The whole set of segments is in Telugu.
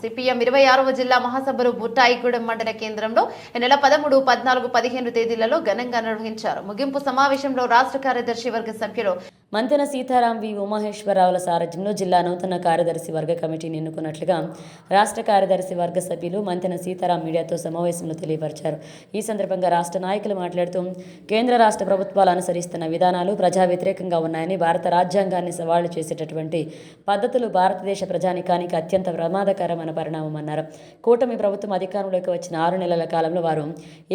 సిపిఎం ఇరవై ఆరవ జిల్లా మహాసభలు బుట్టాయిగూడెం మండల కేంద్రంలో ఈ నెల పదమూడు పద్నాలుగు పదిహేను తేదీలలో ఘనంగా నిర్వహించారు. ముగింపు సమావేశంలో రాష్ట్ర కార్యదర్శి వర్గ సభ్యులు మంతెన సీతారాం వి ఉమాహేశ్వరరావుల సారథ్యంలో జిల్లా నూతన కార్యదర్శి వర్గ కమిటీని ఎన్నుకున్నట్లుగా రాష్ట్ర కార్యదర్శి వర్గ సభ్యులు మంతెన సీతారాం మీడియాతో సమావేశంలో తెలియపరిచారు. ఈ సందర్భంగా రాష్ట్ర నాయకులు మాట్లాడుతూ కేంద్ర రాష్ట్ర ప్రభుత్వాలు అనుసరిస్తున్న విధానాలు ప్రజా వ్యతిరేకంగా ఉన్నాయని భారత రాజ్యాంగాన్ని సవాళ్ళు చేసేటటువంటి పద్ధతులు భారతదేశ ప్రజానికానికి అత్యంత ప్రమాదకరమైన పరిణామం అన్నారు. కూటమి ప్రభుత్వం అధికారంలోకి వచ్చిన ఆరు నెలల కాలంలో వారు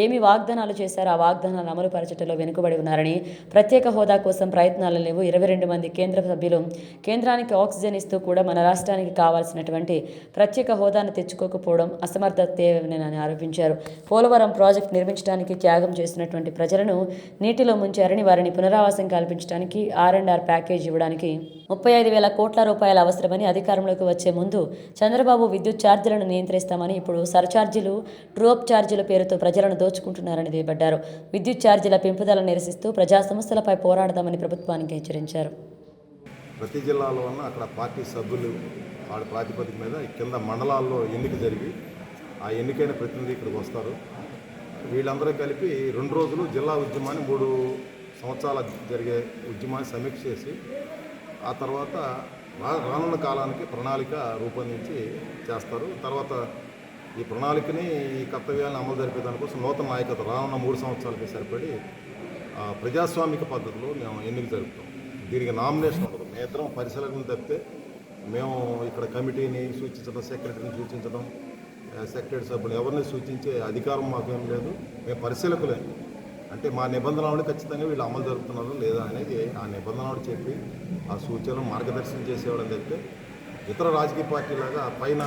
ఏమి వాగ్దానాలు చేశారో ఆ వాగ్దానాలు అమలు పరచడంలో వెనుకబడి ఉన్నారని ప్రత్యేక హోదా కోసం ప్రయత్నాలు లేవు ఇరవై రెండు మంది కేంద్ర సభ్యులు కేంద్రానికి ఆక్సిజన్ ఇస్తూ కూడా మన రాష్ట్రానికి కావాల్సినటువంటి ప్రత్యేక హోదాను తెచ్చుకోకపోవడం అసమర్థతేనని ఆరోపించారు. పోలవరం ప్రాజెక్టు నిర్మించడానికి త్యాగం చేసినటువంటి ప్రజలను నీటిలో ముంచారని వారిని పునరావాసం కల్పించడానికి ఆర్ అండ్ ఆర్ ప్యాకేజ్ ఇవ్వడానికి ముప్పై ఐదు వేల కోట్ల రూపాయలు అవసరమని అధికారంలోకి వచ్చే ముందు చంద్రబాబు విద్యుత్ ఛార్జీలను నియంత్రిస్తామని ఇప్పుడు సర్ఛార్జీలు ట్రూఅప్ ఛార్జీల పేరుతో ప్రజలను దోచుకుంటున్నారని దిగబడ్డారు విద్యుత్ ఛార్జీల పెంపుదల నిరసిస్తూ ప్రజా సమస్యలపై పోరాడదామని ప్రభుత్వానికి హెచ్చరించారు. ప్రతి జిల్లాలో ఉన్న అక్కడ పార్టీ సభ్యులు వాళ్ళ ప్రాతిపదిక మీద కింద మండలాల్లో ఎన్నిక జరిగి ఆ ఎన్నికైన ప్రతినిధి ఇక్కడికి వస్తారు. వీళ్ళందరూ కలిపి రెండు రోజులు జిల్లా ఉద్యమాన్ని మూడు సంవత్సరాల జరిగే ఉద్యమాన్ని సమీక్ష చేసి ఆ తర్వాత రానున్న కాలానికి ప్రణాళిక రూపొందించి చేస్తారు. తర్వాత ఈ ప్రణాళికని ఈ కర్తవ్యాలను అమలు జరిపే దానికోసం నూతన నాయకత్వం రానున్న మూడు సంవత్సరాలకి సరిపడి ఆ, ప్రజాస్వామిక పద్ధతిలో మేము ఎన్నిక జరుపుతాం. దీనికి నామినేషన్ ఉండదు. మేము ఇద్దరం పరిశీలన తప్పితే మేము ఇక్కడ కమిటీని సూచించడం సెక్రటరీని సూచించడం సెక్రటరీ సభ్యులు ఎవరిని సూచించే అధికారం మాకేం లేదు. మేము పరిశీలకులే. అంటే మా నిబంధనలు ఖచ్చితంగా వీళ్ళు అమలు జరుపుతున్నారు లేదా అనేది ఆ నిబంధనలు చెప్పి ఆ సూచనలు మార్గదర్శనం చేసేవాడు తప్పితే ఇతర రాజకీయ పార్టీలాగా పైన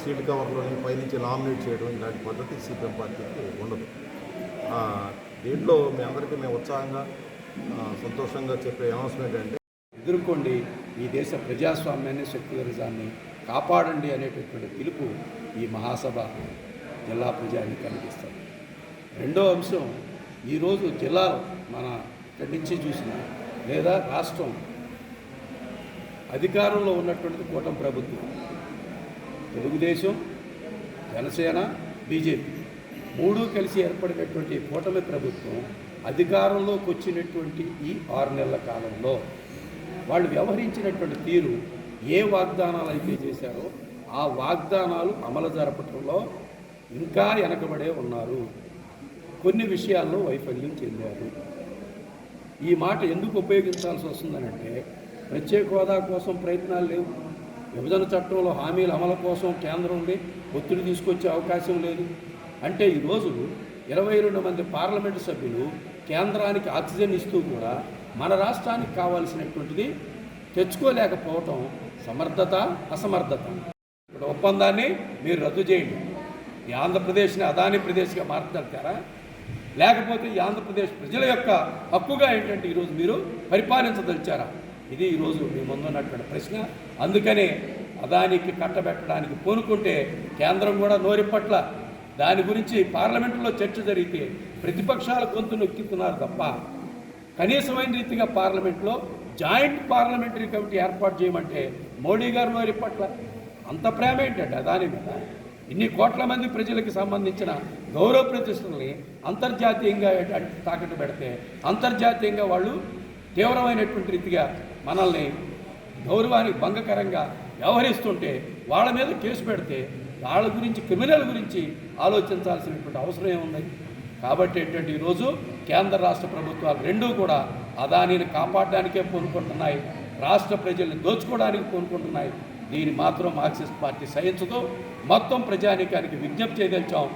సీట్ కవర్లోని పైనుంచి నామినేట్ చేయడం ఇలాంటి పద్ధతి సిపిఎం పార్టీకి ఉండదు. దీంట్లో మీ అందరికీ మేము ఉత్సాహంగా సంతోషంగా చెప్పే అనౌన్స్మెంట్ అంటే ఎదుర్కోండి. ఈ దేశ ప్రజాస్వామ్యాన్ని సెక్యులరిజాన్ని కాపాడండి అనేటటువంటి పిలుపు ఈ మహాసభ జిల్లా ప్రజానికి కనిపిస్తుంది రెండో అంశం ఈరోజు జిల్లాలో మన ఇక్కడి నుంచి చూసిన లేదా రాష్ట్రం అధికారంలో ఉన్నటువంటిది కూటమి ప్రభుత్వం. తెలుగుదేశం జనసేన బీజేపీ మూడు కలిసి ఏర్పడినటువంటి కూటమి ప్రభుత్వం అధికారంలోకి వచ్చినటువంటి ఈ ఆరు నెలల కాలంలో వాళ్ళు వ్యవహరించినటువంటి తీరు ఏ వాగ్దానాలు అయితే చేశారో ఆ వాగ్దానాలు అమలు జరపటంలో ఇంకా వెనకబడే ఉన్నారు. కొన్ని విషయాల్లో వైఫల్యం చెందారు. ఈ మాట ఎందుకు ఉపయోగించాల్సి వస్తుందనంటే ప్రత్యేక హోదా కోసం ప్రయత్నాలు లేవు. విభజన చట్టంలో హామీల అమలు కోసం కేంద్రం ఉండి ఒత్తిడి తీసుకొచ్చే అవకాశం లేదు. అంటే ఈరోజు ఇరవై రెండు మంది పార్లమెంటు సభ్యులు కేంద్రానికి ఆక్సిజన్ ఇస్తూ కూడా మన రాష్ట్రానికి కావాల్సినటువంటిది తెచ్చుకోలేకపోవటం సమర్థత అసమర్థత. ఇప్పుడు ఒప్పందాన్ని మీరు రద్దు చేయండి. ఈ ఆంధ్రప్రదేశ్ని అదాని ప్రదేశ్గా మార్చగలుగుతారా? లేకపోతే ఈ ఆంధ్రప్రదేశ్ ప్రజల యొక్క హక్కుగా ఏంటంటే ఈరోజు మీరు పరిపాలించదలిచారా? ఇది ఈరోజు మీ ముందున్నటువంటి ప్రశ్న. అందుకనే అదానికి కట్టబెట్టడానికి పూనుకుంటే కేంద్రం కూడా నోరి పట్ల దాని గురించి పార్లమెంటులో చర్చ జరిగితే ప్రతిపక్షాల గొంతు నొక్కిస్తున్నారు తప్ప కనీసమైన రీతిగా పార్లమెంట్లో జాయింట్ పార్లమెంటరీ కమిటీ ఏర్పాటు చేయమంటే మోడీ గారు వారి పట్ల అంత ప్రేమ ఏంటంటే దాని మీద? ఇన్ని కోట్ల మంది ప్రజలకు సంబంధించిన గౌరవ ప్రతిష్టలని అంతర్జాతీయంగా తాకట్టు పెడితే అంతర్జాతీయంగా వాళ్ళు తీవ్రమైనటువంటి రీతిగా మనల్ని గౌరవానికి భంగకరంగా వ్యవహరిస్తుంటే వాళ్ళ మీద కేసు పెడితే వాళ్ళ గురించి క్రిమినల్ గురించి ఆలోచించాల్సినటువంటి అవసరం ఏముంది? కాబట్టి ఏంటంటే ఈరోజు కేంద్ర రాష్ట్ర ప్రభుత్వాలు రెండూ కూడా అదానిని కాపాడడానికే పూనుకుంటున్నాయి. రాష్ట్ర ప్రజల్ని దోచుకోవడానికి పూనుకుంటున్నాయి. దీన్ని మాత్రం మార్క్సిస్ట్ పార్టీ సహించదు. మొత్తం ప్రజానీకానికి విజ్ఞప్తి చేయదలిచాం